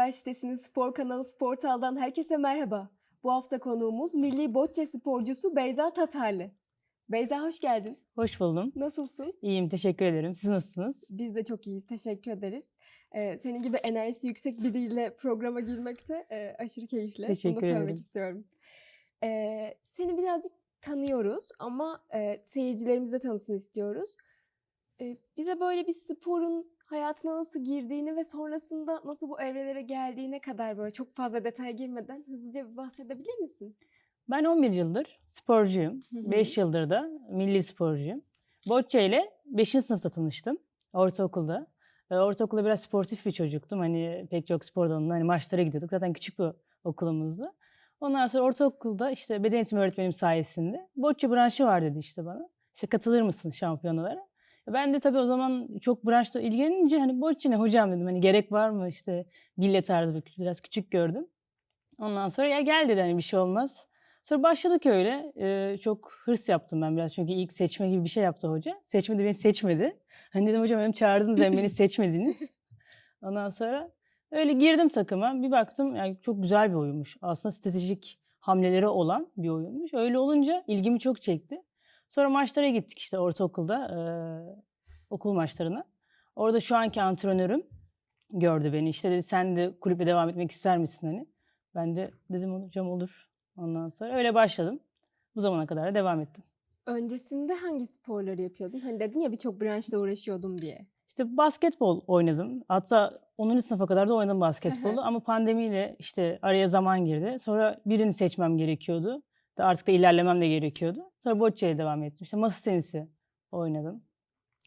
Ege Üniversitesi'nin spor kanalı Sportal'dan herkese merhaba. Bu hafta konuğumuz milli bocce sporcusu Beyza Tatarlı. Beyza hoş geldin. Hoş buldum. Nasılsın? İyiyim, teşekkür ederim. Siz nasılsınız? Biz de çok iyiyiz. Teşekkür ederiz. Ee, senin gibi enerjisi yüksek biriyle programa girmek de e, aşırı keyifli. Bunu Teşekkür da söylemek ederim. istiyorum. Ee, seni birazcık tanıyoruz ama e, seyircilerimiz de tanısın istiyoruz. Ee, bize böyle bir sporun hayatına nasıl girdiğini ve sonrasında nasıl bu evrelere geldiğine kadar böyle çok fazla detaya girmeden hızlıca bir bahsedebilir misin? Ben 11 yıldır sporcuyum. Hı hı. 5 yıldır da milli sporcuyum. Bocce ile 5. sınıfta tanıştım. Ortaokulda. Ee, Ortaokulda biraz sportif bir çocuktum. Hani pek çok spor dalında hani maçlara gidiyorduk. Zaten küçük bir okulumuzdu. Ondan sonra ortaokulda işte beden eğitimi öğretmenim sayesinde bocce branşı var dedi işte bana. İşte katılır mısın şampiyonalara? Ben de tabii o zaman çok branşla ilgilenince hani bocce ne hocam dedim. Hani gerek var mı işte bille tarzı bir- biraz küçük gördüm. Ondan sonra ya gel dedi hani bir şey olmaz. Sonra başladık öyle. Ee, çok hırs yaptım ben biraz çünkü ilk seçme gibi bir şey yaptı hoca. Seçmedi beni seçmedi. Hani dedim hocam benim çağırdınız hem beni seçmediniz. Ondan sonra öyle girdim takıma. Bir baktım yani çok güzel bir oyunmuş. Aslında stratejik hamleleri olan bir oyunmuş. Öyle olunca ilgimi çok çekti. Sonra maçlara gittik işte ortaokulda eee, okul maçlarına. Orada şu anki antrenörüm gördü beni. İşte dedi sen de kulübe devam etmek ister misin hani? Ben de dedim hocam olur. Ondan sonra öyle başladım. Bu zamana kadar da devam ettim. Öncesinde hangi sporları yapıyordun? Hani dedin ya birçok branşla uğraşıyordum diye. İşte basketbol oynadım. Hatta 10. sınıfa kadar da oynadım basketbolu. Ama pandemiyle işte araya zaman girdi. Sonra birini seçmem gerekiyordu. Da Artık da ilerlemem de gerekiyordu. Sonra bocce'ye devam ettim. İşte masa tenisi oynadım.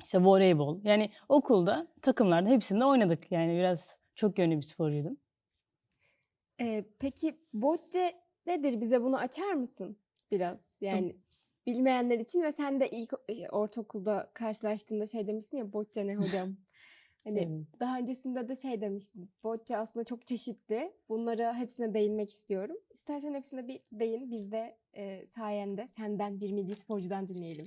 İşte voleybol. Yani okulda, takımlarda hepsinde oynadık. Yani biraz çok yönlü bir sporcuydum. Ee, peki bocce nedir? Bize bunu açar mısın biraz? Yani bilmeyenler için ve sen de ilk e, ortaokulda karşılaştığında şey demişsin ya bocce ne hocam? Hani Evet. daha öncesinde de şey demiştim. Bocce aslında çok çeşitli. Bunlara hepsine değinmek istiyorum. İstersen hepsine bir değin. Biz de e, sayende senden bir milli sporcudan dinleyelim.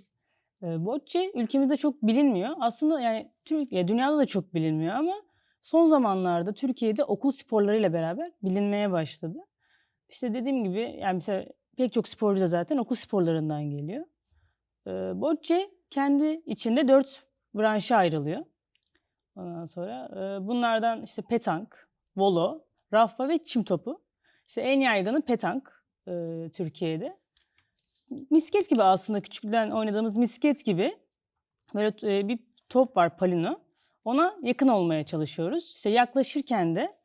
E, Bocce ülkemizde çok bilinmiyor. Aslında yani Türkiye, dünyada da çok bilinmiyor ama son zamanlarda Türkiye'de okul sporlarıyla beraber bilinmeye başladı. İşte dediğim gibi yani mesela pek çok sporcu da zaten okul sporlarından geliyor. E, Bocce kendi içinde dört branşa ayrılıyor. Ondan sonra e, bunlardan işte petank, volo, raffa ve çim topu. İşte en yaygını petank e, Türkiye'de misket gibi aslında küçükten oynadığımız misket gibi böyle e, bir top var palino. Ona yakın olmaya çalışıyoruz. İşte yaklaşırken de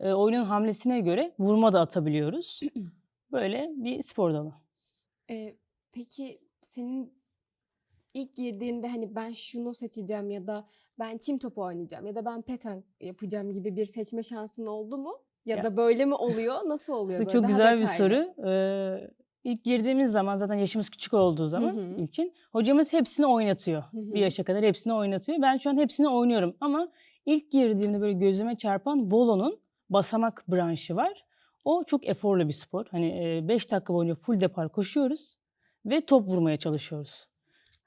e, oyunun hamlesine göre vurma da atabiliyoruz. Böyle bir spor dalı. Ee, peki senin ilk girdiğinde hani ben şunu seçeceğim ya da ben çim topu oynayacağım ya da ben petank yapacağım gibi bir seçme şansın oldu mu? Ya, Ya- da böyle mi oluyor? Nasıl oluyor böyle? çok Daha güzel bir detaylı. soru. Ee, ilk girdiğimiz zaman zaten yaşımız küçük olduğu zaman hı. için hocamız hepsini oynatıyor. Hı hı. Bir yaşa kadar hepsini oynatıyor. Ben şu an hepsini oynuyorum ama ilk girdiğimde böyle gözüme çarpan Volo'nun basamak branşı var. O çok eforlu bir spor. Hani 5 dakika boyunca full depar koşuyoruz ve top vurmaya çalışıyoruz.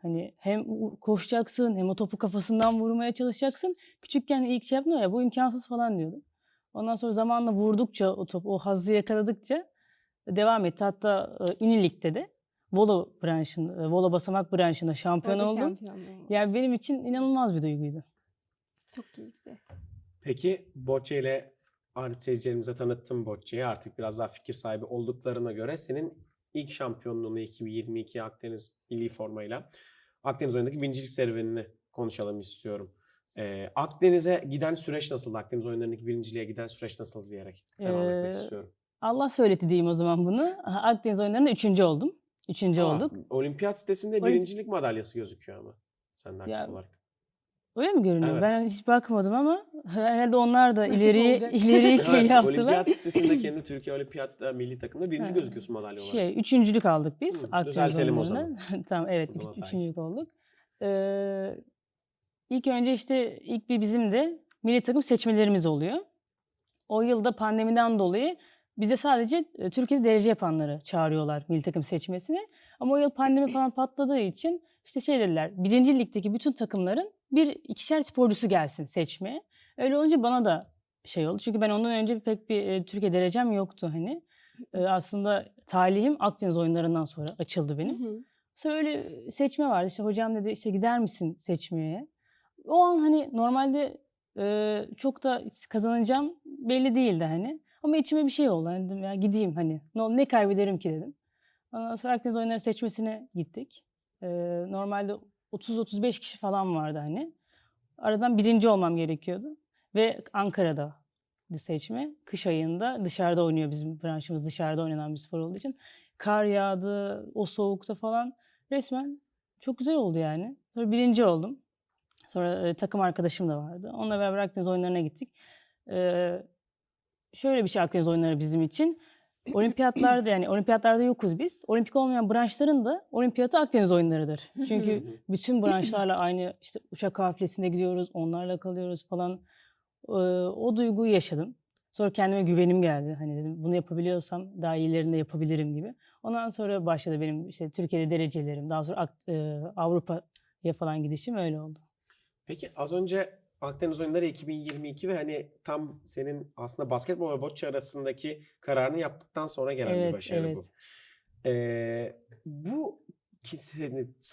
Hani hem koşacaksın hem o topu kafasından vurmaya çalışacaksın. Küçükken ilk şey yaptım ya bu imkansız falan diyordum. Ondan sonra zamanla vurdukça o top, o hazzı yakaladıkça devam etti. Hatta e, İnilik'te de Volo branşında, e, Volo basamak branşında şampiyon Orada oldum. şampiyon. Yani benim için inanılmaz bir duyguydu. Çok keyifli. Peki Bocce ile seyircilerimize tanıttım Bocce'yi. Artık biraz daha fikir sahibi olduklarına göre senin ilk şampiyonluğunu 2022 Akdeniz milli formayla Akdeniz oyunundaki birincilik serüvenini konuşalım istiyorum. Ee, Akdeniz'e giden süreç nasıldı? Akdeniz oyunlarındaki birinciliğe giden süreç nasıl diyerek devam Ee, etmek istiyorum. Allah söyletti diyeyim o zaman bunu. Akdeniz oyunlarında üçüncü oldum. Üçüncü Ama olduk. Olimpiyat sitesinde Olim- birincilik madalyası gözüküyor ama. Senden Ya, aktif olarak. Öyle mi görünüyor? Evet. Ben hiç bakmadım ama herhalde onlar da Nasip olacak. ileriye şey evet, yaptılar. Olimpiyat listesinde kendi Türkiye Olimpiyat'ta milli takımda birinci gözüküyorsun madalya olarak. Şey, üçüncülük aldık biz Hı, Akdeniz düzeltelim o oyunlarında. tamam evet O zaman üçüncülük olduk. Ee, ilk önce işte ilk bir bizim de milli takım seçmelerimiz oluyor. O yılda pandemiden dolayı bize sadece e, Türkiye'de derece yapanları çağırıyorlar milli takım seçmesine. Ama o yıl pandemi falan patladığı için işte şey dediler birinci ligdeki bütün takımların bir ikişer sporcusu gelsin seçmeye. Öyle olunca bana da şey oldu. Çünkü ben ondan önce pek bir e, Türkiye derecem yoktu hani. E, aslında talihim Akdeniz oyunlarından sonra açıldı benim. Hı hı. Sonra öyle seçme vardı. İşte hocam dedi işte gider misin seçmeye? O an hani normalde e, çok da kazanacağım belli değildi hani. Ama içime bir şey oldu. Hani dedim ya gideyim hani. Ne, ne kaybederim ki dedim. Ondan sonra Akdeniz oyunları seçmesine gittik. E, normalde 30-35 kişi falan vardı hani. Aradan birinci olmam gerekiyordu. Ve Ankara'da seçme. Kış ayında dışarıda oynuyor bizim branşımız. Dışarıda oynanan bir spor olduğu için. Kar yağdı, o soğukta falan. Resmen çok güzel oldu yani. Sonra birinci oldum. Sonra e, takım arkadaşım da vardı. Onunla beraber Akdeniz oyunlarına gittik. Ee, şöyle bir şey Akdeniz oyunları bizim için. Olimpiyatlarda yani olimpiyatlarda yokuz biz. Olimpik olmayan branşların da olimpiyatı Akdeniz oyunlarıdır. Çünkü bütün branşlarla aynı işte uçak kafilesinde gidiyoruz, onlarla kalıyoruz falan. Ee, o duyguyu yaşadım. Sonra kendime güvenim geldi. Hani dedim bunu yapabiliyorsam daha iyilerini de yapabilirim gibi. Ondan sonra başladı benim işte Türkiye'de derecelerim. Daha sonra e, Avrupa'ya falan gidişim öyle oldu. Peki az önce Akdeniz Oyunları 2022 ve hani tam senin aslında basketbol ve bocce arasındaki kararını yaptıktan sonra gelen bir Evet, başarı evet. bu. Ee, bu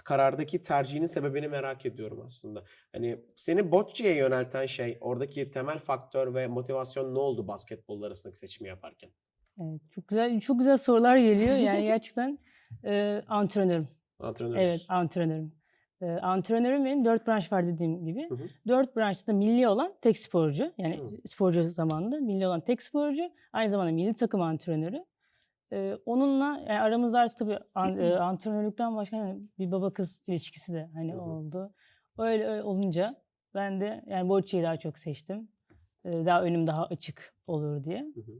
karardaki tercihinin sebebini merak ediyorum aslında. Hani seni bocce'ye yönelten şey, oradaki temel faktör ve motivasyon ne oldu basketbol arasındaki seçimi yaparken? Evet, çok güzel çok güzel sorular geliyor. Yani gerçekten e, antrenörüm. Antrenörüz. Evet, antrenörüm. E, antrenörüm benim dört branş var dediğim gibi. Hı hı. Dört branşta milli olan tek sporcu. Yani Hı. sporcu zamanında milli olan tek sporcu. Aynı zamanda milli takım antrenörü. E, onunla yani aramızda artık tabii an, e, antrenörlükten başka hani bir baba kız ilişkisi de hani Hı hı. oldu. Öyle, öyle olunca ben de yani Bocce'yi daha çok seçtim. E, daha önüm daha açık olur diye. Hı hı.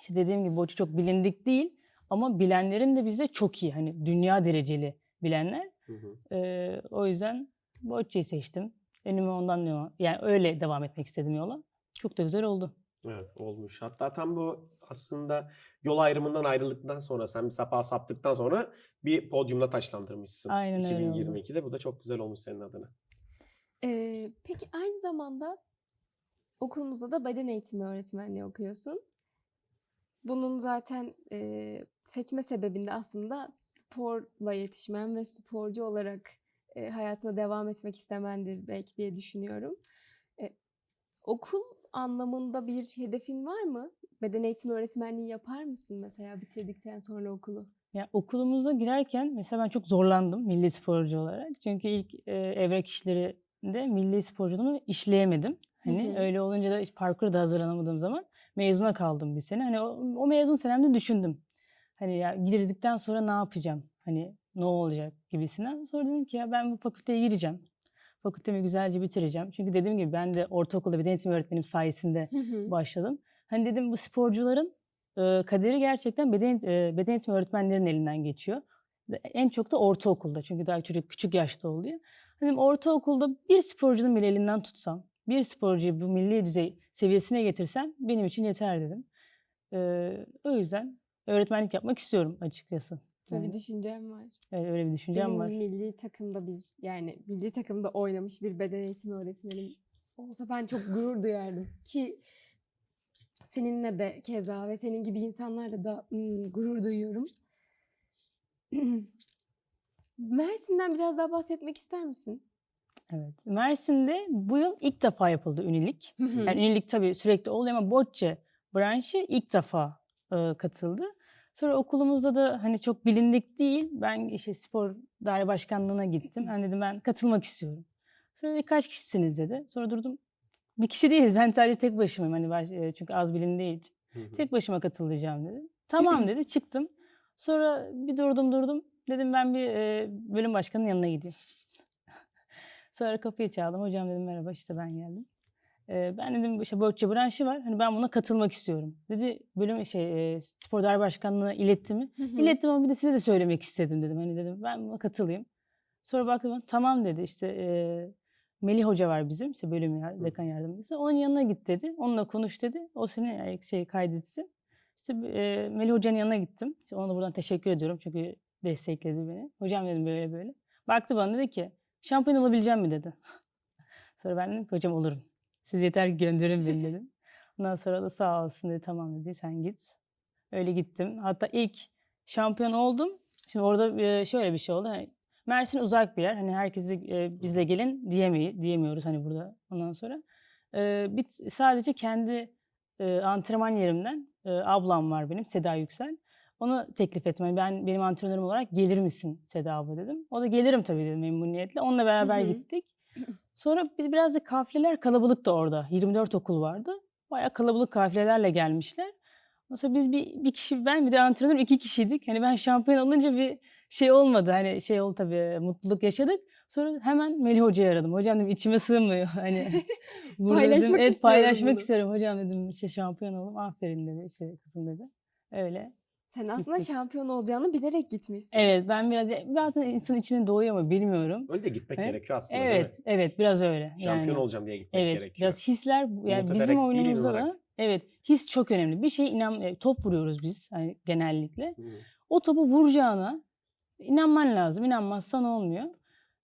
İşte dediğim gibi Bocce çok bilindik değil ama bilenlerin de bize çok iyi. Hani dünya dereceli bilenler. Hı hı. Ee, o yüzden Bocce'yi seçtim. Önüme ondan yola, yani öyle devam etmek istedim yola. Çok da güzel oldu. Evet olmuş. Hatta tam bu aslında yol ayrımından ayrıldıktan sonra sen bir sapa saptıktan sonra bir podyumda taşlandırmışsın. Aynen öyle oldu. 2022'de bu da çok güzel olmuş senin adına. Ee, peki aynı zamanda okulumuzda da beden eğitimi öğretmenliği okuyorsun. Bunun zaten e, seçme sebebinde aslında sporla yetişmen ve sporcu olarak e, hayatına devam etmek istemendir belki diye düşünüyorum. E, okul anlamında bir hedefin var mı? Beden eğitimi öğretmenliği yapar mısın mesela bitirdikten sonra okulu? Yani okulumuza girerken mesela ben çok zorlandım milli sporcu olarak. Çünkü ilk e, evrak işlerinde milli sporculuğumu işleyemedim. Hani Hı hı. öyle olunca da hiç parkura da hazırlanamadığım zaman mezuna kaldım bir sene. Hani o, o mezun senemde düşündüm. Hani ya girdikten sonra ne yapacağım? Hani ne olacak gibisinden. Sonra dedim ki ya ben bu fakülteye gireceğim. Fakültemi güzelce bitireceğim. Çünkü dediğim gibi ben de ortaokulda beden eğitimi öğretmenim sayesinde Hı hı. başladım. Hani dedim bu sporcuların e, kaderi gerçekten beden, e, beden eğitimi öğretmenlerinin elinden geçiyor. En çok da ortaokulda çünkü daha çocuk küçük yaşta oluyor. Hani ortaokulda bir sporcunun bile elinden tutsam, bir sporcuyu bu milli düzey seviyesine getirsem benim için yeter dedim. E, o yüzden öğretmenlik yapmak istiyorum açıkçası. Böyle Yani, bir düşüncem var. evet, öyle bir düşüncem Benim var. milli takımda bir yani milli takımda oynamış bir beden eğitimi öğretmenim olsa ben çok gurur duyardım ki seninle de keza ve senin gibi insanlarla da mm, gurur duyuyorum. Mersin'den biraz daha bahsetmek ister misin? Evet. Mersin'de bu yıl ilk defa yapıldı ünilik. Yani ünilik tabii sürekli oluyor ama bocce branşı ilk defa e, katıldı. Sonra okulumuzda da hani çok bilindik değil. Ben işte spor daire başkanlığına gittim. Ben dedim ben katılmak istiyorum. Sonra dedi, kaç kişisiniz dedi. Sonra durdum. Bir kişi değiliz. Ben sadece tek başımayım. Hani baş- e, çünkü az bilindiği için. Tek başıma katılacağım dedi. Tamam dedi. Çıktım. Sonra bir durdum durdum. Dedim ben bir e, bölüm başkanının yanına gideyim. Sonra kapıyı çaldım. Hocam dedim merhaba işte ben geldim. E, ben dedim işte bocce branşı var. Hani ben buna katılmak istiyorum. Dedi bölüm şey e, spor daire başkanlığına iletti mi? İlettim ama bir de size de söylemek istedim dedim. Hani dedim ben buna katılayım. Sonra baktım tamam dedi işte e, Melih Hoca var bizim işte bölüm yar- dekan yardımcısı. Onun yanına git dedi. Onunla konuş dedi. O seni e, şey kaydetsin. İşte e, Melih Hoca'nın yanına gittim. İşte ona da buradan teşekkür ediyorum çünkü destekledi beni. Hocam dedim böyle böyle. Baktı bana dedi ki şampiyon olabileceğim mi dedi. Sonra ben dedim ki hocam olurum. Siz yeter ki gönderin beni dedim. Ondan sonra da sağ olsun dedi tamam dedi sen git. Öyle gittim. Hatta ilk şampiyon oldum. Şimdi orada şöyle bir şey oldu. Hani Mersin uzak bir yer. Hani herkese e, bizle gelin diyemeyi, diyemiyoruz hani burada ondan sonra. E, bir, sadece kendi e, antrenman yerimden e, ablam var benim Seda Yüksel. Ona teklif. Hani ben benim antrenörüm olarak gelir misin Seda abla dedim. O da gelirim tabii dedi memnuniyetle. Onunla beraber hı. gittik. Sonra bir, biraz da kafileler kalabalıktı orada. 24 okul vardı. Bayağı kalabalık kafilelerle gelmişler. Sonra biz bir, bir kişi ben bir de antrenör iki kişiydik. Hani ben şampiyon olunca bir şey olmadı. Hani şey oldu tabii mutluluk yaşadık. Sonra hemen Melih Hoca'yı aradım. Hocam dedim içime sığmıyor. Hani burada dedim, Paylaşmak evet, paylaşmak bunu." istiyorum. Hocam dedim işte şampiyon oldum. Aferin dedi işte kızım dedi. Öyle. Sen aslında şampiyon olacağını bilerek gitmişsin. Evet ben biraz zaten insanın içine doğuyor mu bilmiyorum. Öyle de gitmek Evet. gerekiyor aslında değil Evet, mi? evet biraz öyle. Şampiyon yani. olacağım diye gitmek Evet, gerekiyor. biraz hisler yani Umut bizim değil, oyunumuzda da evet his çok önemli. Bir şey inan e, top vuruyoruz biz hani genellikle. Hı. O topu vuracağına inanman lazım. İnanmazsan olmuyor.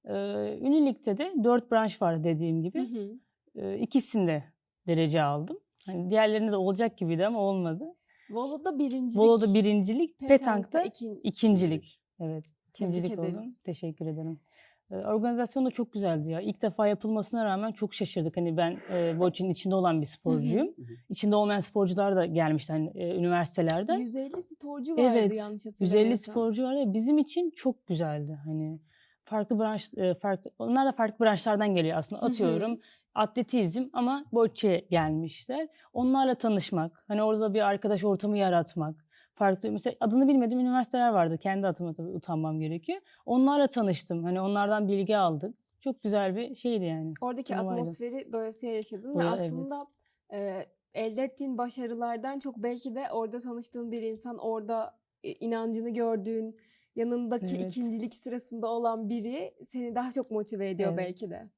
Ee, Ünlü Lig'de de dört branş var dediğim Hı gibi. hı. Ee, ikisinde derece aldım. Hani diğerlerinde de olacak gibiydi ama olmadı. Volo'da birincilik. Volo'da birincilik, Petank'ta Petank'ta ikin- ikincilik. Evet. Tebrik ikincilik oldum. ederiz. Teşekkür ederim. Ee, Organizasyon da çok güzeldi ya. İlk defa yapılmasına rağmen çok şaşırdık. Hani ben e, Boç'un içinde olan bir sporcuyum. İçinde olmayan sporcular da gelmişti hani, e, üniversitelerden. 150 sporcu vardı Evet, yanlış 150 hatırlamıyorsam. sporcu var ya bizim için çok güzeldi. Hani farklı branş e, farklı onlar da farklı branşlardan geliyor aslında. Hı hı. Atıyorum atletizm ama Boç'e gelmişler. Onlarla tanışmak, hani orada bir arkadaş ortamı yaratmak. Farklı mesela adını bilmediğim üniversiteler vardı. Kendi adıma tabii utanmam gerekiyor. Onlarla tanıştım. Hani onlardan bilgi aldık. Çok güzel bir şeydi yani. Oradaki Turnuvaydı. atmosferi doyasıya yaşadın ve Doya- evet. aslında e, elde ettiğin başarılardan çok belki de orada tanıştığın bir insan, orada e, inancını gördüğün, yanındaki Evet. ikincilik sırasında olan biri seni daha çok motive ediyor Evet. belki de.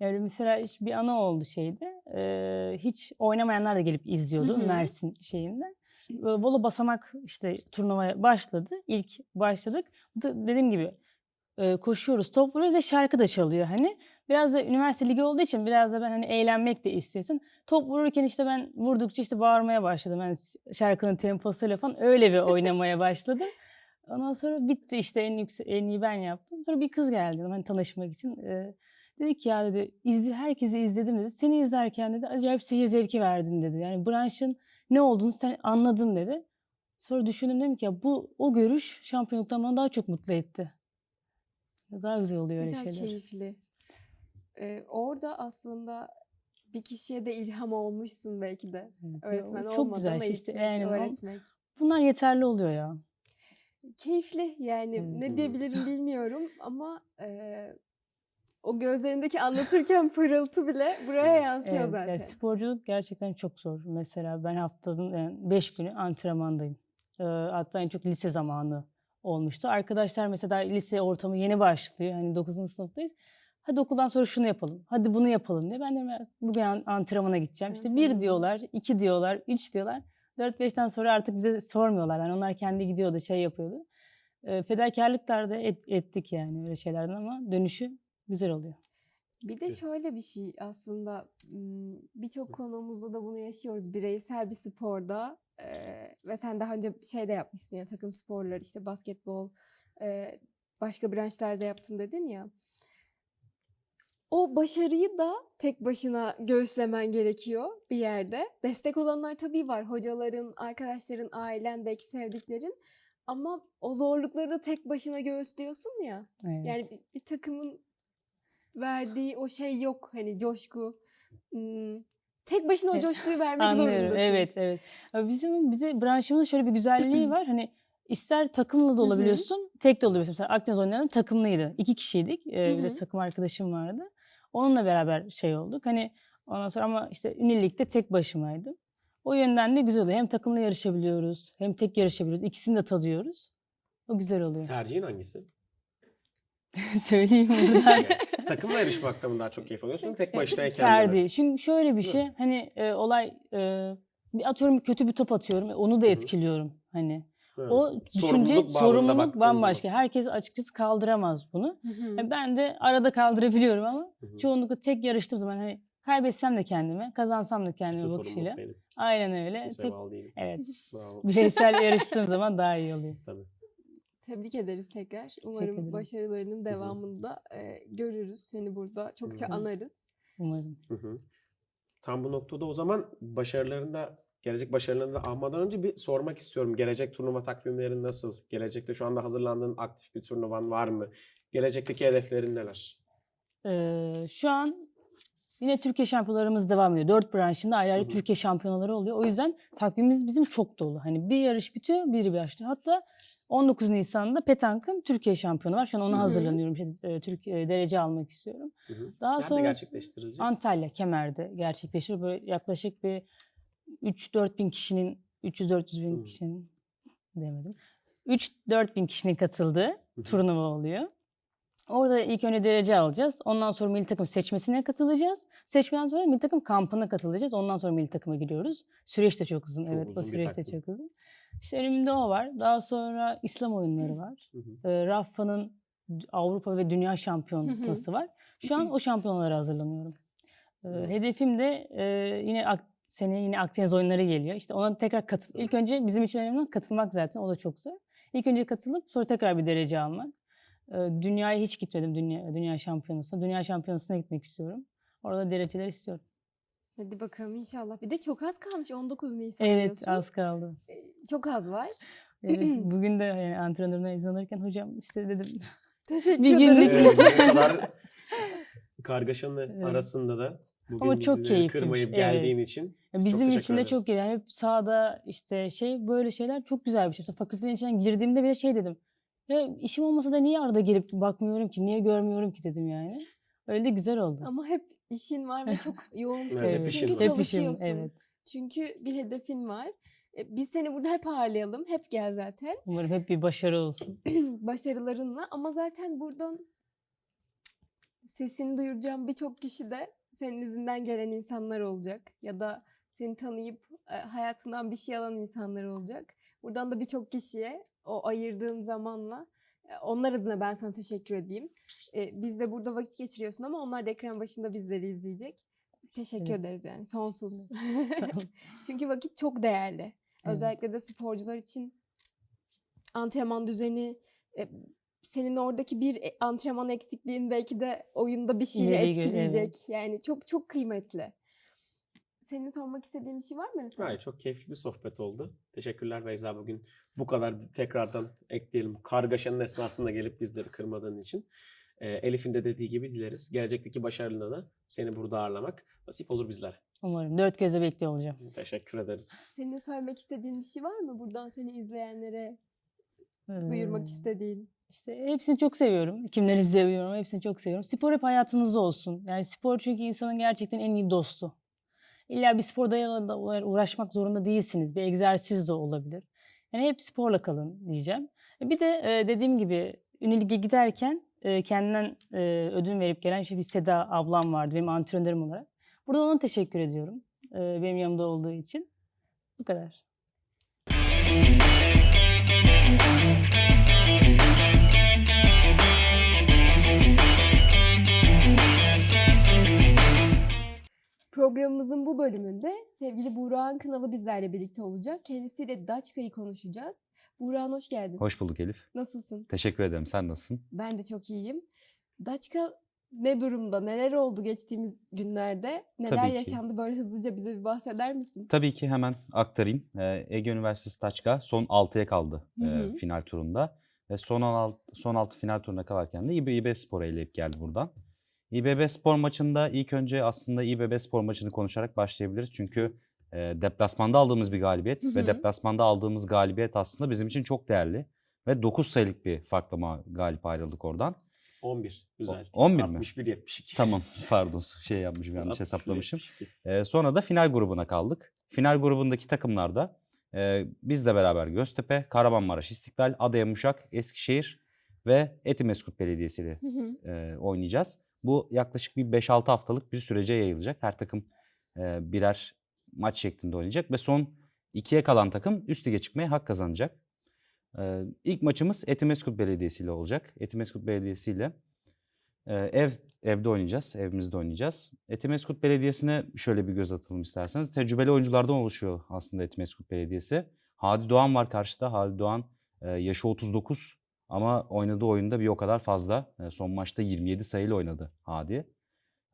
Yani mesela bir ana oldu şeyde. Ee, hiç oynamayanlar da gelip izliyordu Hı hı. Mersin şeyinde. Volo basamak işte turnuvaya başladı. İlk başladık. Dediğim gibi koşuyoruz, top vuruyoruz ve şarkı da çalıyor hani. Biraz da üniversite ligi olduğu için biraz da ben hani eğlenmek de istiyorsun. Top vururken işte ben vurdukça işte bağırmaya başladım. Yani şarkının temposuyla falan öyle bir oynamaya başladım. Ondan sonra bitti işte en yüksek en iyi ben yaptım. Sonra bir kız geldi dedim hani tanışmak için. Ee, dedi ki ya dedi izli, herkesi izledim dedi. Seni izlerken dedi acayip seyir zevki verdin dedi. Yani branşın ne olduğunu sen anladın dedi. Sonra düşündüm dedim ki ya bu o görüş şampiyonluktan bana daha çok mutlu etti. Daha güzel oluyor öyle şeyler. keyifli. Ee, orada aslında bir kişiye de ilham olmuşsun belki de. Evet, Öğretmen çok olmadan güzel şey işte. Yani öğretmek. bunlar yeterli oluyor ya. Keyifli yani ne diyebilirim bilmiyorum ama eee, o gözlerindeki anlatırken pırıltı bile buraya yansıyor Evet, zaten. yani sporculuk gerçekten çok zor. Mesela ben haftanın yani beş günü antrenmandayım. Ee, hatta en çok lise zamanı olmuştu. Arkadaşlar mesela lise ortamı yeni başlıyor. Hani 9. sınıftayız. Hadi okuldan sonra şunu yapalım. Hadi bunu yapalım diye. Ben de "Ben bugün an- antrenmana gideceğim. İşte bir diyorlar, iki diyorlar, üç diyorlar. Dört beşten sonra artık bize sormuyorlar. Yani onlar kendi gidiyordu, şey yapıyordu. Ee, fedakarlıklar da et- ettik yani öyle şeylerden ama dönüşü güzel oluyor. Bir de şöyle bir şey aslında birçok konuğumuzda da bunu yaşıyoruz. Bireysel bir sporda eee, ve sen daha önce şey de yapmışsın ya takım sporları işte basketbol eee, başka branşlarda yaptım dedin ya. O başarıyı da tek başına göğüslemen gerekiyor bir yerde. Destek olanlar tabii var. Hocaların, arkadaşların, ailen, belki sevdiklerin. Ama o zorlukları da tek başına göğüslüyorsun ya. Evet. Yani bir, bir takımın verdiği o şey yok hani coşku. Hmm, Tek başına o coşkuyu vermek Anlıyorum. zorundasın. Evet, evet. Bizim bize branşımızın şöyle bir güzelliği var. Hani ister takımla da olabiliyorsun, tek de olabiliyorsun. Mesela Akdeniz oyunlarında takımlıydı. İki kişiydik. Ee, bir de takım arkadaşım vardı. Onunla beraber şey olduk. Hani ondan sonra ama işte Ünlülük'te tek başımaydım. O yönden de güzel oluyor. Hem takımla yarışabiliyoruz, hem tek yarışabiliyoruz. İkisini de tadıyoruz. O güzel oluyor. Tercihin hangisi? Söyleyeyim buradan. Takımla yarışmakta mı daha çok keyif alıyorsun? Tek başınayken? Ferdi. Çünkü şöyle bir şey hani e, olay e, bir atıyorum kötü bir top atıyorum onu da etkiliyorum hani. O düşünce Sorumluluk sorumluluk bambaşka. zaman. Herkes açıkçası kaldıramaz bunu. Hı hı. Yani ben de arada kaldırabiliyorum ama Hı hı. çoğunlukla tek yarıştığım zaman hani kaybetsem de kendime, kazansam da kendime Üstü bakışıyla. Aynen öyle. Kimseye bağlı değilim. evet. Bravo. Bireysel yarıştığın zaman daha iyi oluyor. Tabii. Tebrik ederiz tekrar. Umarım ederim. başarılarının devamını da e, görürüz. Seni burada çokça Hı hı. anarız. Umarım. Hı hı. Tam bu noktada o zaman başarılarında gelecek başarılarını da almadan önce bir sormak istiyorum. Gelecek turnuva takvimlerin nasıl? Gelecekte şu anda hazırlandığın aktif bir turnuvan var mı? Gelecekteki hedeflerin neler? Ee, şu an yine Türkiye şampiyonlarımız devam ediyor. Dört branşında ayrı ayrı. Türkiye şampiyonaları oluyor. O yüzden takvimimiz bizim çok dolu. Hani bir yarış bitiyor, biri başlıyor. Hatta 19 Nisan'da Petank'ın Türkiye şampiyonu var. Şu an ona hazırlanıyorum. İşte, e, Türkiye derece almak istiyorum. Hı hı. Daha Nerede sonra gerçekleştirilecek? Antalya, Kemer'de gerçekleşiyor. Böyle yaklaşık bir 3-4 bin kişinin, 300-400 bin kişinin demedim. 3-4 bin kişinin katıldığı turnuva oluyor. Orada ilk önce derece alacağız. Ondan sonra milli takım seçmesine katılacağız. Seçmeden sonra milli takım kampına katılacağız. Ondan sonra milli takıma giriyoruz. Süreç de çok uzun. Çok evet uzun o süreç de çok uzun. İşte önümde o var. Daha sonra İslam oyunları var. Hı hı. Ee, Raffa'nın Avrupa ve Dünya Şampiyonası var. Şu an o şampiyonalara hazırlanıyorum. Ee, Hı. hedefim de e, yine ak- seneye yine Akdeniz oyunları geliyor. İşte ona tekrar katıl. İlk önce bizim için önemli olan katılmak zaten. O da çok zor. İlk önce katılıp sonra tekrar bir derece almak. Ee, dünyaya hiç gitmedim dünya dünya şampiyonasına. Dünya şampiyonasına gitmek istiyorum. Orada dereceler istiyorum. Hadi bakalım inşallah. Bir de çok az kalmış 19 Nisan Evet diyorsun. az kaldı. E, Çok az var. Evet, bugün de yani antrenörümden izin alırken hocam işte dedim Teşekkür Bir günlük- Evet, bu kadar kargaşanın Evet. arasında da bugün Ama çok keyifliymiş, kırmayıp evet. geldiğin için biz çok Bizim için de ederiz. çok iyi. Yani hep sahada işte şey böyle şeyler çok güzel bir şey. Mesela fakültenin içinden girdiğimde bile şey dedim. Ya işim olmasa da niye arada girip bakmıyorum ki, niye görmüyorum ki dedim yani. Öyle de güzel oldu. Ama hep işin var ve çok yoğunsun. Evet, Çünkü. Hep işim, çalışıyorsun. evet. Çünkü bir hedefin var. E, Biz seni burada hep ağırlayalım. Hep gel zaten. Umarım hep bir başarı olsun. Başarılarınla. Ama zaten buradan sesini duyuracağım birçok kişi de senin izinden gelen insanlar olacak. Ya da seni tanıyıp e, hayatından bir şey alan insanlar olacak. Buradan da birçok kişiye o ayırdığın zamanla e, onlar adına ben sana teşekkür edeyim. E, Biz de burada vakit geçiriyorsun ama onlar da ekran başında bizleri izleyecek. Teşekkür Evet. ederiz yani sonsuz. Çünkü vakit çok değerli. Evet. Özellikle de sporcular için antrenman düzeni, senin oradaki bir antrenman eksikliğin belki de oyunda bir şeyle etkileyecek. evet. Yani çok çok kıymetli. Senin sormak istediğin bir şey var mı? Gayet çok keyifli bir sohbet oldu. Teşekkürler Beyza bugün bu kadar tekrardan ekleyelim. Kargaşanın esnasında gelip bizleri kırmadığın için. Ee, Elif'in de dediği gibi dileriz. Gelecekteki başarılığına da seni burada ağırlamak nasip olur bizlere. Umarım. Dört gözle bekliyor olacağım. Teşekkür ederiz. Senin söylemek istediğin bir şey var mı? Buradan seni izleyenlere duyurmak Ee, istediğin. İşte hepsini çok seviyorum. Kimleri seviyorum hepsini çok seviyorum. Spor hep hayatınızda olsun. Yani spor çünkü insanın gerçekten en iyi dostu. İlla bir spor dayalı uğraşmak zorunda değilsiniz. Bir egzersiz de olabilir. Yani hep sporla kalın diyeceğim. Bir de e, dediğim gibi Ünlü Lig'e giderken e, kendinden e, ödün verip gelen işte bir Seda ablam vardı benim antrenörüm olarak. Burada ona teşekkür ediyorum. e, benim yanımda olduğu için. Bu kadar. Programımızın bu bölümünde sevgili Burak'ın kanalı bizlerle birlikte olacak. Kendisiyle Daçka'yı konuşacağız. Burak'ın hoş geldin. Hoş bulduk Elif. Nasılsın? Teşekkür ederim. Sen nasılsın? Ben de çok iyiyim. Daçka ne durumda? Neler oldu geçtiğimiz günlerde? Neler Tabii ki. yaşandı? Böyle hızlıca bize bir bahseder misin? Tabii ki hemen aktarayım. Ee, Ege Üniversitesi Taçka son 6'ya kaldı Hı e, hı. final turunda. Ve son 16, son 6 final turuna kalarken de İBB Spor'a eleyip geldi buradan. İBB Spor maçında ilk önce aslında İBB Spor maçını konuşarak başlayabiliriz. Çünkü e, deplasmanda aldığımız bir galibiyet Hı hı. ve deplasmanda aldığımız galibiyet aslında bizim için çok değerli. Ve 9 sayılık bir farklama galip ayrıldık oradan. 11. Güzel. 11 mi? 61-72. Tamam pardon şey yapmışım yanlış 61, hesaplamışım. 72. Ee, sonra da final grubuna kaldık. Final grubundaki takımlarda e, bizle beraber Göztepe, Kahramanmaraş, İstiklal, Adıyaman, Eskişehir ve Etimeskut Belediyesi ile e, oynayacağız. Bu yaklaşık bir 5-6 haftalık bir sürece yayılacak. Her takım e, birer maç şeklinde oynayacak ve son ikiye kalan takım üst lige çıkmaya hak kazanacak. E, ilk maçımız Etimeskut Belediyesi ile olacak. Etimeskut Belediyesi ile Ee, ev evde oynayacağız, evimizde oynayacağız. Etimeskut Belediyesi'ne şöyle bir göz atalım isterseniz. Tecrübeli oyunculardan oluşuyor aslında Etimeskut Belediyesi. Hadi Doğan var karşıda. Hadi Doğan e, yaşı 39 ama oynadığı oyunda bir o kadar fazla. E, son maçta 27 sayıyla oynadı Hadi.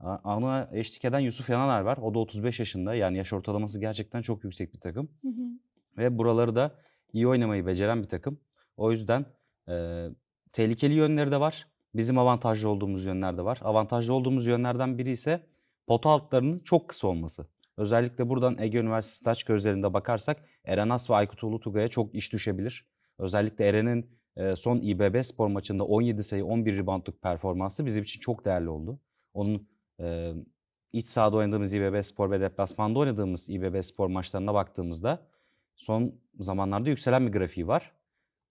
A- Ona eşlik eden Yusuf Yananer var. O da 35 yaşında. Yani yaş ortalaması gerçekten çok yüksek bir takım. Hı hı. Ve buraları da iyi oynamayı beceren bir takım. O yüzden e, tehlikeli yönleri de var. Bizim avantajlı olduğumuz yönler de var. Avantajlı olduğumuz yönlerden biri ise pota altlarının çok kısa olması. Özellikle buradan Ege Üniversitesi taç gözlerinde bakarsak Eren As ve Aykut Ulutugay'a çok iş düşebilir. Özellikle Eren'in son İBB spor maçında 17 sayı 11 reboundluk performansı bizim için çok değerli oldu. Onun e, iç sahada oynadığımız İBB spor ve deplasmanda oynadığımız İBB spor maçlarına baktığımızda son zamanlarda yükselen bir grafiği var.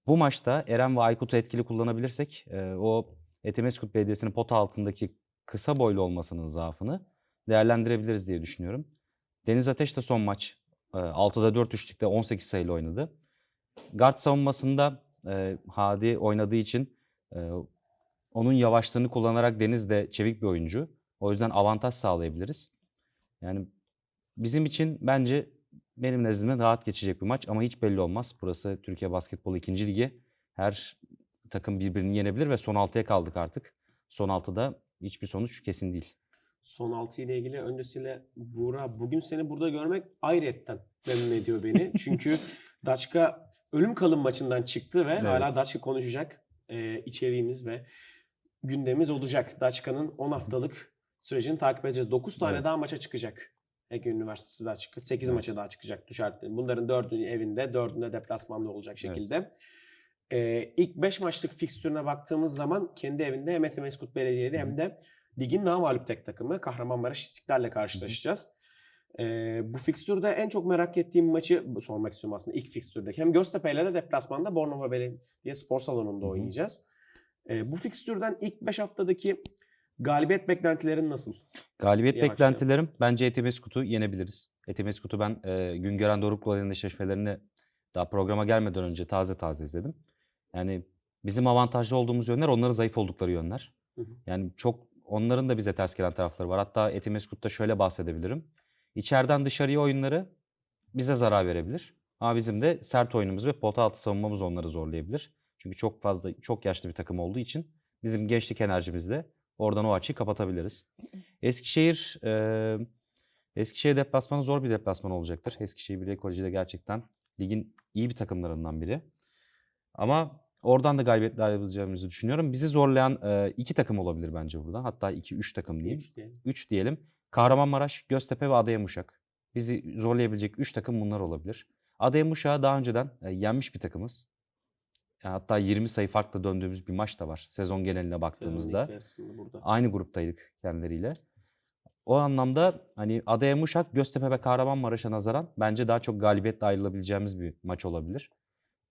Bu maçta Eren ve Aykut'u etkili kullanabilirsek e, o Etimeskut Belediyesi'nin pota altındaki kısa boylu olmasının zaafını değerlendirebiliriz diye düşünüyorum. Deniz Ateş de son maç e, 6'da 4 üçlükte 18 sayıyla oynadı. Guard savunmasında e, Hadi oynadığı için e, onun yavaşlığını kullanarak Deniz de çevik bir oyuncu. O yüzden avantaj sağlayabiliriz. Yani bizim için bence benim nezdimde rahat geçecek bir maç ama hiç belli olmaz. Burası Türkiye Basketbolu 2. Ligi. Her takım birbirini yenebilir ve son 6'ya kaldık artık. Son 6'da hiçbir sonuç kesin değil. Son 6 ile ilgili öncesiyle Buğra bugün seni burada görmek ayrıyetten memnun ediyor beni. Çünkü Daçka ölüm kalım maçından çıktı ve hala Evet. Daçka konuşacak e, içeriğimiz ve gündemimiz olacak. Daçka'nın 10 haftalık sürecini takip edeceğiz. 9 tane Evet. daha maça çıkacak. Ege Üniversitesi daha çıkacak. 8 Evet. maça daha çıkacak düşer. Bunların 4'ünü evinde, 4'ünde deplasmanda olacak Evet. şekilde. Ee, ilk 5 maçlık fikstürüne baktığımız zaman kendi evinde hem Etimeskut Belediye'de hem de ligin daha mağlup tek takımı Kahramanmaraş İstiklal'le karşılaşacağız. Ee, bu fikstürde en çok merak ettiğim maçı sormak istiyorum aslında ilk fikstürdeki. Hem Göztepe ile de deplasmanda Bornova Belediye Spor Salonu'nda oynayacağız. Ee, bu fikstürden ilk 5 haftadaki galibiyet beklentilerin nasıl? Galibiyet diye beklentilerim bence Etimeskut'u yenebiliriz. Etimeskut'u ben e, Güngören Doruklu'nun eşleşmelerini daha programa gelmeden önce taze taze izledim. Yani bizim avantajlı olduğumuz yönler onların zayıf oldukları yönler. Hı hı. Yani çok onların da bize ters gelen tarafları var. Hatta Etimeskut'ta şöyle bahsedebilirim. İçeriden dışarıya oyunları bize zarar verebilir. Ama bizim de sert oyunumuz ve pota altı savunmamız onları zorlayabilir. Çünkü çok fazla çok yaşlı bir takım olduğu için bizim gençlik enerjimizle oradan o açıyı kapatabiliriz. Eskişehir e, Eskişehir deplasmanı zor bir deplasman olacaktır. Eskişehir Bilek Koleji de gerçekten ligin iyi bir takımlarından biri. Ama oradan da galibiyetler alabileceğimizi düşünüyorum. Bizi zorlayan e, iki takım olabilir bence burada. Hatta iki, üç takım diyeyim. Üç diyelim. 3 diyelim. Kahramanmaraş, Göztepe ve Adıyamışak. Bizi zorlayabilecek 3 takım bunlar olabilir. Adıyamışak'ı daha önceden e, yenmiş bir takımız. E, hatta 20 sayı farkla döndüğümüz bir maç da var sezon geneline baktığımızda. Aynı gruptaydık kendileriyle. O anlamda hani Adıyamışak, Göztepe ve Kahramanmaraş'a nazaran bence daha çok galibiyetle ayrılabileceğimiz bir maç olabilir.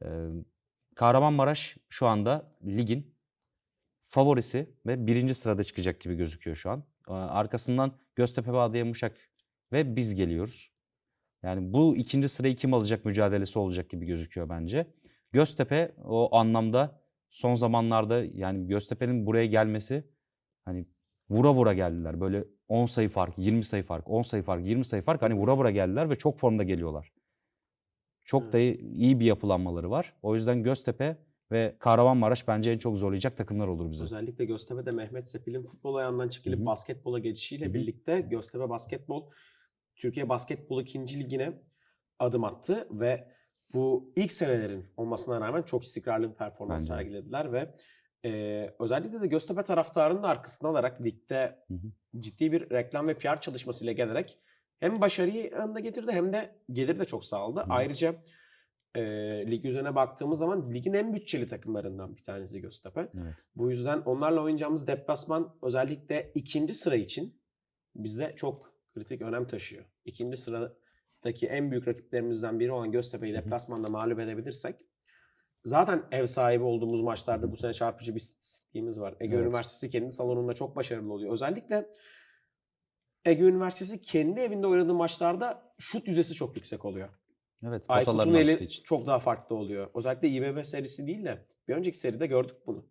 Ee, Kahramanmaraş şu anda ligin favorisi ve birinci sırada çıkacak gibi gözüküyor şu an. Ee, Arkasından Göztepe ve Adıyamışak ve biz geliyoruz. Yani bu ikinci sırayı kim alacak mücadelesi olacak gibi gözüküyor bence. Göztepe o anlamda son zamanlarda yani Göztepe'nin buraya gelmesi hani vura vura geldiler. Böyle 10 sayı fark, 20 sayı fark, 10 sayı fark, 20 sayı fark hani vura vura geldiler ve çok formda geliyorlar. Çok da iyi bir yapılanmaları var. O yüzden Göztepe ve Kahramanmaraş bence en çok zorlayacak takımlar olur bize. Özellikle Göztepe'de Mehmet Sepil'in futbol ayağından çekilip Hı hı. basketbola geçişiyle Hı hı. birlikte Göztepe Basketbol Türkiye Basketbol 2. Ligine adım attı ve bu ilk senelerin olmasına rağmen çok istikrarlı bir performans Bence sergilediler ve e, özellikle de Göztepe taraftarının da arkasında alarak ligde Hı hı. ciddi bir reklam ve PR çalışmasıyla gelerek hem başarıyı yanında getirdi hem de gelir de çok sağladı. Hı. Ayrıca e, lig üzerine baktığımız zaman ligin en bütçeli takımlarından bir tanesi Göztepe. Evet. Bu yüzden onlarla oynayacağımız deplasman özellikle ikinci sıra için bizde çok kritik önem taşıyor. İkinci sıradaki en büyük rakiplerimizden biri olan Göztepe'yi deplasmanda mağlup edebilirsek zaten ev sahibi olduğumuz maçlarda bu sene çarpıcı bir istatistiğimiz var. Ege Evet. Üniversitesi kendi salonunda çok başarılı oluyor. Özellikle Ege Üniversitesi kendi evinde oynadığı maçlarda şut yüzdesi çok yüksek oluyor. Evet, Aykut'un eli için. çok daha farklı oluyor. Özellikle İBB serisi değil de bir önceki seride gördük bunu.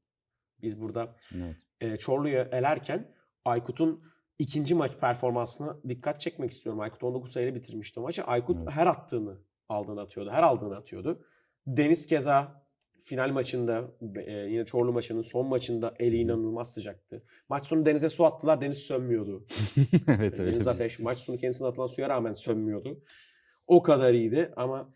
Biz burada Evet. e, Çorlu'yu elerken Aykut'un ikinci maç performansına dikkat çekmek istiyorum. Aykut 19 sayıyla bitirmişti maçı. Aykut Evet. her attığını aldığını atıyordu. Her aldığını atıyordu. Deniz keza final maçında e, yine Çorlu maçının son maçında eli inanılmaz sıcaktı. Maç sonu denize su attılar. Deniz sönmüyordu. evet öyle. Deniz bir- Ateş maç sonu kendisine atılan suya rağmen sönmüyordu. O kadar iyiydi ama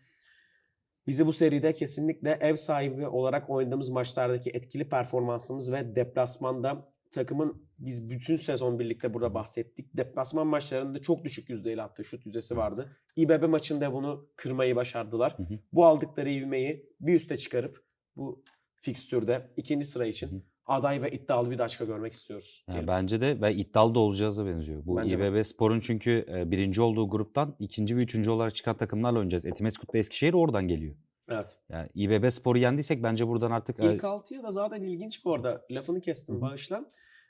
bizi bu seride kesinlikle ev sahibi olarak oynadığımız maçlardaki etkili performansımız ve deplasmanda takımın biz bütün sezon birlikte burada bahsettik. Deplasman maçlarında çok düşük yüzdeyle attığı şut yüzdesi vardı. İBB maçında bunu kırmayı başardılar. Hı hı. Bu aldıkları ivmeyi bir üste çıkarıp bu fikstürde ikinci sıra Hı için hı. Aday ve iddialı bir Daçka görmek istiyoruz. Ya diyelim. bence de ve iddialı da olacağıza benziyor. Bu Bence de. İBB Spor'un çünkü e, birinci olduğu gruptan ikinci ve üçüncü olarak çıkan takımlarla oynayacağız. Etimeskut ve Eskişehir oradan geliyor. Evet. Yani İBB Spor'u yendiysek bence buradan artık e, İlk altıya da zaten ilginç bu arada. Lafını kestim Hı hı. bağışla.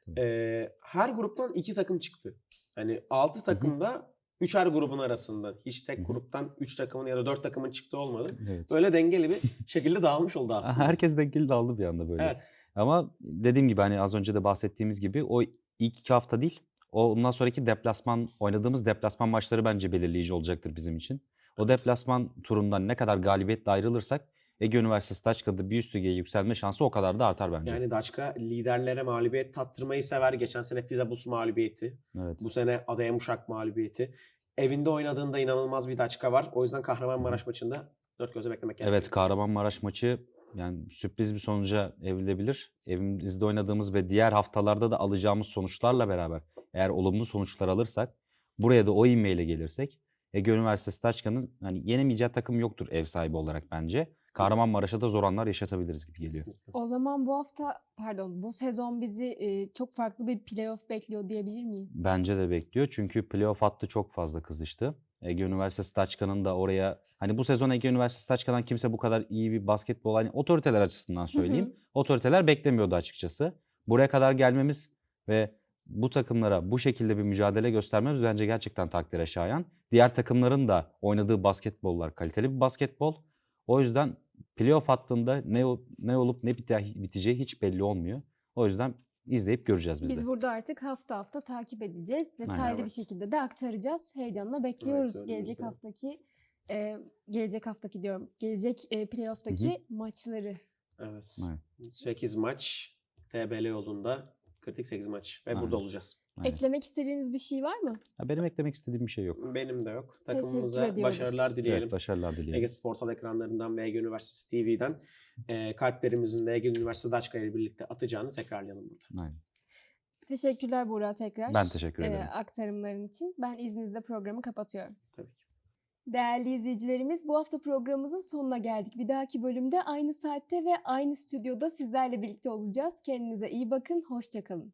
Tabii. Ee, her gruptan iki takım çıktı. Hani altı takımda üçer grubun arasından. Hiç tek Hı hı. gruptan üç takımın ya da dört takımın çıktığı olmadı. evet. Böyle dengeli bir şekilde dağılmış oldu aslında. herkes dengeli de aldı bir anda böyle. Evet. Ama dediğim gibi hani az önce de bahsettiğimiz gibi o ilk iki hafta değil. O ondan sonraki deplasman oynadığımız deplasman maçları bence belirleyici olacaktır bizim için. O deplasman turundan ne kadar galibiyetle ayrılırsak Ege Üniversitesi Taçka'da bir üst lige yükselme şansı o kadar da artar bence. Yani Daçka liderlere mağlubiyet tattırmayı sever. Geçen sene Pizabus mağlubiyeti. evet. Bu sene Adaya Muşak mağlubiyeti. Evinde oynadığında inanılmaz bir Daçka var. O yüzden Kahramanmaraş maçında dört gözle beklemek gerekiyor. Evet Kahramanmaraş maçı yani sürpriz bir sonuca evrilebilir. Evimizde oynadığımız ve diğer haftalarda da alacağımız sonuçlarla beraber eğer olumlu sonuçlar alırsak buraya da o ivmeyle gelirsek Ege Üniversitesi Taçka'nın hani yenemeyeceği takım yoktur ev sahibi olarak bence. Kahramanmaraş'a da zor anlar yaşatabiliriz gibi geliyor. O zaman bu hafta pardon bu sezon bizi e, çok farklı bir playoff bekliyor diyebilir miyiz? Bence de bekliyor çünkü playoff hattı çok fazla kızıştı. Ege Üniversitesi Taçka'nın da oraya hani bu sezon Ege Üniversitesi Taçka'dan kimse bu kadar iyi bir basketbol hani otoriteler açısından söyleyeyim. Otoriteler beklemiyordu açıkçası. Buraya kadar gelmemiz ve bu takımlara bu şekilde bir mücadele göstermemiz bence gerçekten takdire şayan. Diğer takımların da oynadığı basketbollar kaliteli bir basketbol. O yüzden playoff hattında ne, ne olup ne bite- biteceği hiç belli olmuyor. O yüzden izleyip göreceğiz biz, Biz de. burada artık hafta hafta takip edeceğiz. Aynen. Detaylı bir Evet. şekilde de aktaracağız. Heyecanla bekliyoruz önümüzde. gelecek haftaki e, gelecek haftaki diyorum. Gelecek e, playoff'taki maçları. Evet. Evet. 8 maç TBL yolunda kritik 8 maç ve Aynen. burada olacağız. Aynen. Eklemek istediğiniz bir şey var mı? Ya benim eklemek istediğim bir şey yok. Benim de yok. Takımımıza başarılar dileyelim. Evet, başarılar dileyelim. Ege Sportal ekranlarından ve Ege Üniversitesi TV'den e, kalplerimizin de Ege Üniversitesi Daçka ile birlikte atacağını tekrarlayalım burada. Aynen. Teşekkürler Buğra tekrar. Ben teşekkür e, ederim. aktarımların için. Ben izninizle programı kapatıyorum. Tabii ki. Değerli izleyicilerimiz bu hafta programımızın sonuna geldik. Bir dahaki bölümde aynı saatte ve aynı stüdyoda sizlerle birlikte olacağız. Kendinize iyi bakın, hoşçakalın.